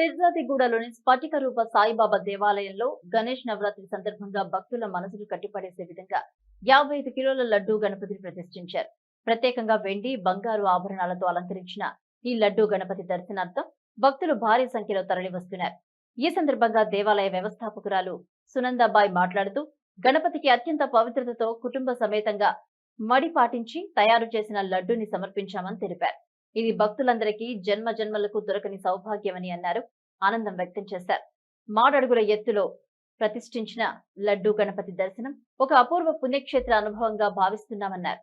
పిర్జాదిగూడలోని స్ఫటిక రూప సాయిబాబా దేవాలయంలో గణేష్ నవరాత్రి సందర్భంగా భక్తుల మనసులు కట్టిపడేసే విధంగా యాభై ఐదు కిలోల లడ్డూ గణపతిని ప్రతిష్ఠించారు. ప్రత్యేకంగా వెండి బంగారు ఆభరణాలతో అలంకరించిన ఈ లడ్డూ గణపతి దర్శనార్థం భక్తులు భారీ సంఖ్యలో తరలివస్తున్నారు. ఈ సందర్భంగా దేవాలయ వ్యవస్థాపకురాలు సునందాబాయ్ మాట్లాడుతూ గణపతికి అత్యంత పవిత్రతతో కుటుంబ సమేతంగా మడి పాటించి తయారు చేసిన లడ్డూని సమర్పించామని తెలిపారు. ఇది భక్తులందరికీ జన్మ జన్మలకు దొరకని సౌభాగ్యమని అన్నారు. ఆనందం వ్యక్తం చేశారు. మాడడుగుల ఎత్తులో ప్రతిష్ఠించిన లడ్డూ గణపతి దర్శనం ఒక అపూర్వ పుణ్యక్షేత్ర అనుభవంగా భావిస్తున్నామన్నారు.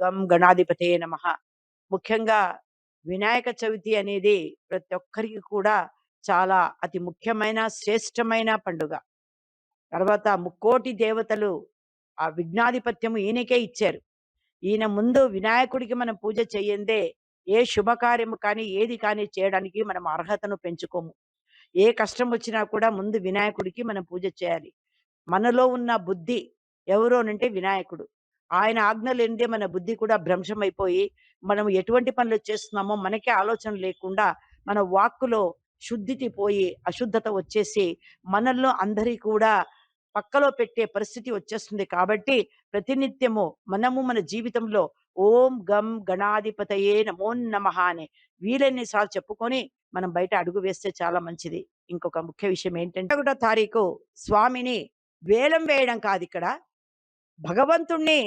గం గణాధిపతే నమ. ముఖ్యంగా వినాయక చవితి అనేది ప్రతి ఒక్కరికి కూడా చాలా అతి ముఖ్యమైన శ్రేష్టమైన పండుగ. తర్వాత ముక్కోటి దేవతలు ఆ విఘ్నాధిపత్యము ఈయనకే ఇచ్చారు. ఈయన ముందు వినాయకుడికి మనం పూజ చేయందే ఏ శుభకార్యము కానీ ఏది కానీ చేయడానికి మనం అర్హతను పెంచుకోము. ఏ కష్టం వచ్చినా కూడా ముందు వినాయకుడికి మనం పూజ చేయాలి. మనలో ఉన్న బుద్ధి ఎవరోనంటే వినాయకుడు. ఆయన ఆజ్ఞ లేనిదే మన బుద్ధి కూడా భ్రంశమైపోయి మనం ఎటువంటి పనులు చేస్తున్నామో మనకే ఆలోచన లేకుండా మన వాక్కులో శుద్ధితి పోయి అశుద్ధత వచ్చేసి మనల్లో అందరి కూడా పక్కలో పెట్టే పరిస్థితి వచ్చేస్తుంది కాబట్టి ప్రతినిత్యము మనము మన జీవితంలో ఓం గం గణాధిపతయే నమో నమ అని వీలన్నిసార్లు చెప్పుకొని మనం బయట అడుగు వేస్తే చాలా మంచిది. ఇంకొక ముఖ్య విషయం ఏంటంటే ఒకటో తారీఖు స్వామిని వేలం వేయడం కాదు ఇక్కడ. భగవంతుణ్ణి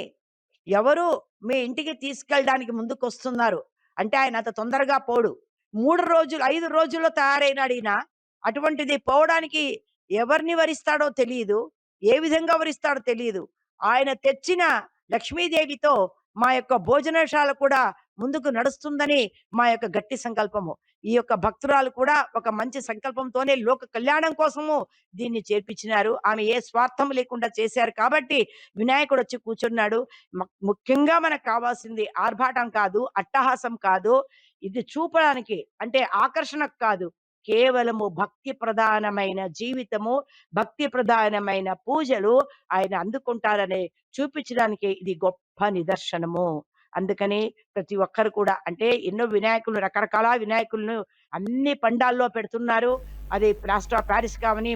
ఎవరు మీ ఇంటికి తీసుకెళ్ళడానికి ముందుకు వస్తున్నారు అంటే ఆయన అంత తొందరగా పోడు. మూడు రోజులు ఐదు రోజుల్లో తయారైనాడు ఈయన. అటువంటిది పోవడానికి ఎవరిని వరిస్తాడో తెలియదు ఏ విధంగా వరిస్తాడో తెలియదు ఆయన తెచ్చిన లక్ష్మీదేవితో మా యొక్క భోజనశాల కూడా ముందుకు నడుస్తుందని మా యొక్క గట్టి సంకల్పము. ఈ యొక్క భక్తురాలు కూడా ఒక మంచి సంకల్పంతోనే లోక కళ్యాణం కోసము దీన్ని చేర్పించినారు. ఆమె ఏ స్వార్థం లేకుండా చేశారు కాబట్టి వినాయకుడు వచ్చి కూర్చున్నాడు. ముఖ్యంగా మనకు కావాల్సింది ఆర్భాటం కాదు అట్టహాసం కాదు ఇది చూపడానికి అంటే ఆకర్షణకు కాదు. కేవలము భక్తి ప్రధానమైన జీవితము భక్తి ప్రధానమైన పూజలు ఆయన అందుకుంటారనే చూపించడానికి ఇది గొప్ప నిదర్శనము. అందుకని ప్రతి ఒక్కరు కూడా అంటే ఎన్నో వినాయకులు రకరకాల వినాయకులను అన్ని పండాల్లో పెడుతున్నారు. అది ప్లాస్టర్ ఆఫ్ ప్యారిస్ కావని